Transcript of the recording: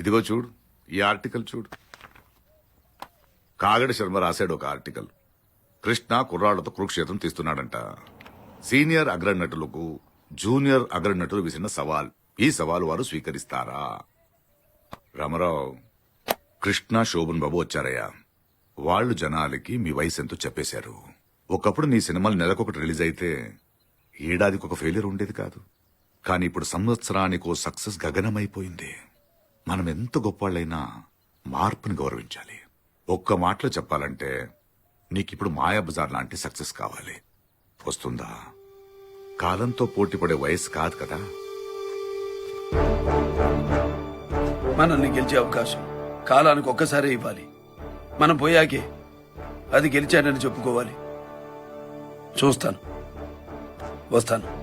ఇదిగో చూడు ఈ ఆర్టికల్ చూడు. కాగడ శర్మ రాశాడు ఒక ఆర్టికల్. కృష్ణ కుర్రాళ్ళతో కురుక్షేత్రం తీస్తున్నాడంట. సీనియర్ అగ్రనటులకు జూనియర్ అగ్రనటులు విసిన సవాల్ ఈ సవాలు వారు స్వీకరిస్తారా? రామారావు కృష్ణ శోభన్ బాబు వచ్చారయ్యా. వాళ్ళు జనాలకి మీ వయసు ఎంతో చెప్పేశారు. ఒకప్పుడు నీ సినిమాలు నెలకొకటి రిలీజ్ అయితే ఏడాదికి ఒక ఫెయిలియర్ ఉండేది కాదు. కానీ ఇప్పుడు సంవత్సరానికి ఓ సక్సెస్ గగనమైపోయింది. మనం ఎంత గొప్పవాళ్ళైనా మార్పుని గౌరవించాలి. ఒక్క మాటలో చెప్పాలంటే నీకిప్పుడు మాయా బజార్ లాంటి సక్సెస్ కావాలి. వస్తుందా? కాలంతో పోటీపడే వయసు కాదు కదా? మనల్ని గెలిచే అవకాశం కాలానికి ఒక్కసారే ఇవ్వాలి. మనం పోయాకే అది గెలిచానని చెప్పుకోవాలి. చూస్తాను. వస్తాను.